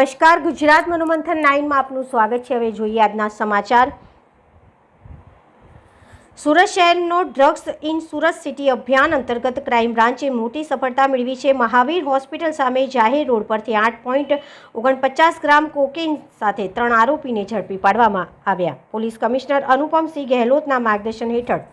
નમસ્કાર. ગુજરાત મનોમંથન નાઇનમાં આપનું સ્વાગત છે. હવે જોઈએ આજના સમાચાર. સુરત શહેરનો ડ્રગ્સ ઇન સુરત સિટી અભિયાન અંતર્ગત ક્રાઇમ બ્રાન્ચે મોટી સફળતા મેળવી છે. મહાવીર હોસ્પિટલ સામે જાહેર રોડ પરથી આઠ પોઈન્ટ ઓગણપચાસ ગ્રામ કોકેન સાથે ત્રણ આરોપીને ઝડપી પાડવામાં આવ્યા. પોલીસ કમિશનર અનુપમસિંહ ગહેલોતના માર્ગદર્શન હેઠળ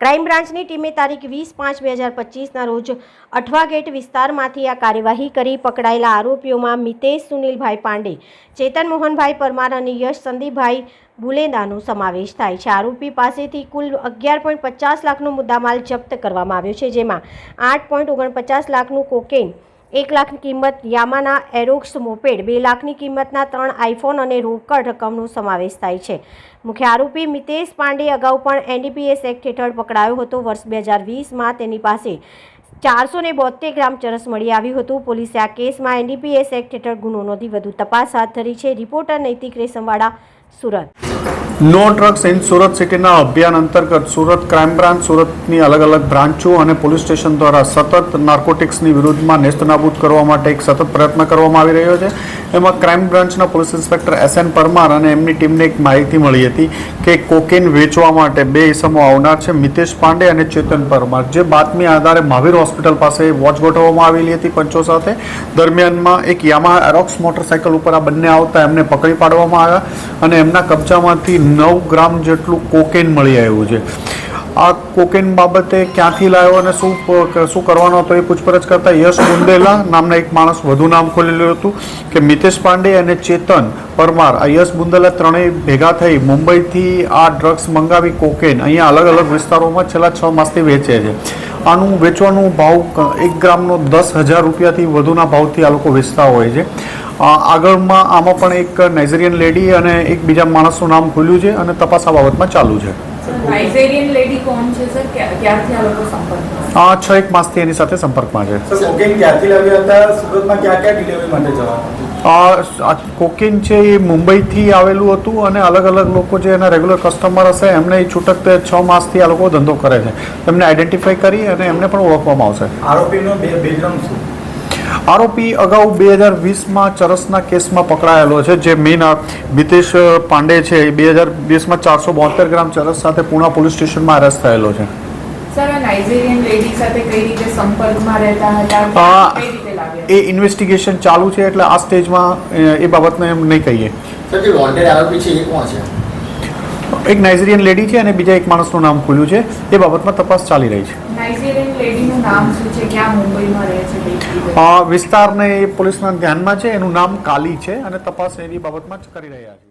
ક્રાઇમ બ્રાન્ચની ટીમે તારીખ વીસ પાંચ બે હજાર પચીસના રોજ અઠવા ગેટ વિસ્તારમાંથી આ કાર્યવાહી કરી પકડાયેલા આરોપીઓમાં મિતેશ સુનિલભાઈ પાંડે, ચેતન મોહનભાઈ પરમાર અને યશ સંદીપભાઈ બુલેદાનો સમાવેશ થાય છે. આરોપી પાસેથી કુલ અગિયાર પોઈન્ટ પચાસ લાખનો મુદ્દામાલ જપ્ત કરવામાં આવ્યો છે, જેમાં આઠ પોઈન્ટ ઓગણપચાસ લાખનું કોકેન એક લાખની કિંમત યામાના એરોક્સ મોપેડ, બે લાખની કિંમતના ત્રણ આઈફોન અને રોકડ રકમનો સમાવેશ થાય છે. મુખ્ય આરોપી મિતેશ પાંડે અગાઉ પણ એનડીપીએસ એક્ટ હેઠળ પકડાયો હતો. વર્ષ બે હજાર વીસમાં તેની પાસે ચારસો ને ગ્રામ ચરસ મળી આવ્યું હતું. પોલીસે આ કેસમાં એનડીપીએસ એક્ટ હેઠળ ગુનો નોંધી વધુ તપાસ હાથ ધરી છે. Reporter Naitik Reshamwada Surat. No drugs in Surat સિટીના અભિયાન અંતર્ગત સુરત ક્રાઇમ બ્રાન્ચ, સુરતની અલગ અલગ બ્રાન્ચો અને પોલીસ સ્ટેશન દ્વારા સતત નાર્કોટિક્સની વિરુદ્ધમાં નેસ્તનાબૂદ કરવા માટે એક સતત પ્રયત્ન કરવામાં આવી રહ્યો છે. એમાં ક્રાઇમ બ્રાન્ચના police inspector S N Parmar અને એમની ટીમને એક માહિતી મળી હતી કે કોકેન વેચવા માટે બે ઇસમો આવનાર છે. મિતેશ પાંડે અને ચેતન પરમાર. જે બાતમી આધારે મહાવીર હોસ્પિટલ પાસે વોચ ગોઠવવામાં આવેલી હતી પંચો સાથે. દરમિયાનમાં એક યામા એરોક્સ મોટરસાયકલ ઉપર આ બંને આવતા એમને પકડી પાડવામાં આવ્યા અને એમના કબજામાંથી નવ ગ્રામ જેટલું કોકેન મળી આવ્યું છે. આ કોકેન બાબતે ક્યાંથી લાવ્યો અને શું શું કરવાનો હતો એ પૂછપરછ કરતા યશ બુંદેલા નામના એક માણસ વધુ નામ ખોલેલું હતું કે મિતેશ પાંડે અને ચેતન પરમાર. આ યશ બુંદેલા ત્રણેય ભેગા થઈ મુંબઈથી આ ડ્રગ્સ મંગાવી કોકેન. અહીંયા અલગ અલગ વિસ્તારોમાં છેલ્લા છ માસથી વેચે છે. આનું વેચવાનું ભાવ એક ગ્રામનો દસ હજાર રૂપિયાથી વધુના ભાવથી આ લોકો વેચતા હોય છે. આગળમાં આમાં પણ એક નાઇઝેરિયન લેડી અને એક બીજા માણસનું નામ ખુલ્યું છે અને તપાસ આ બાબતમાં ચાલુ છે. નાઇઝેરિયન લેડી કોણ છે સર ક્યાં- ક્યારથી આ લોકો સંપર્કમાં આ છ એક માસથી એની સાથે સંપર્કમાં છે. સર કોકેન છે એ મુંબઈથી આવેલું હતું અને અલગ અલગ લોકો જે એના રેગ્યુલર કસ્ટમર હશે એમને એ છૂટક છ માસથી આ લોકો ધંધો કરે છે. એમને આઈડેન્ટિફાઈ કરી અને એમને પણ ઓળખવામાં આવશે. આરોપીનો બે શું? આરોપી અગાઉ બે હજાર વીસમાં ચરસના કેસમાં પકડાયેલો છે જે મેઇન મિતેશ પાંડે છે એ બે હજાર વીસમાં ચારસો બોતેર ગ્રામ ચરસ સાથે પુણા પોલીસ સ્ટેશનમાં અરેસ્ટ થયેલો છે. સર લેડી સાથે કઈ રીતે સંપર્કમાં રહેતા હતા? કઈ રીતે લાવ્યા એ ઇન્વેસ્ટિગેશન ચાલુ છે એટલે આ સ્ટેજમાં એ બાબતને એમ નહીં કહીએ. સર જે વોન્ટેડ આરોપી છે એ કોણ છે? એક નાઇઝેરિયન લેડી છે અને બીજા એક માણસનું નામ ખુલ્યું છે. એ બાબતમાં તપાસ ચાલી રહી છે. નાઇઝેરિયન લેડીનું નામ શું છે? ક્યાં મુંબઈમાં રહે છે કઈ રીતે? અ, વિસ્તારને એ પોલીસના ધ્યાનમાં છે. એનું નામ કાલી છે અને તપાસ એની બાબતમાં જ કરી રહ્યા છે.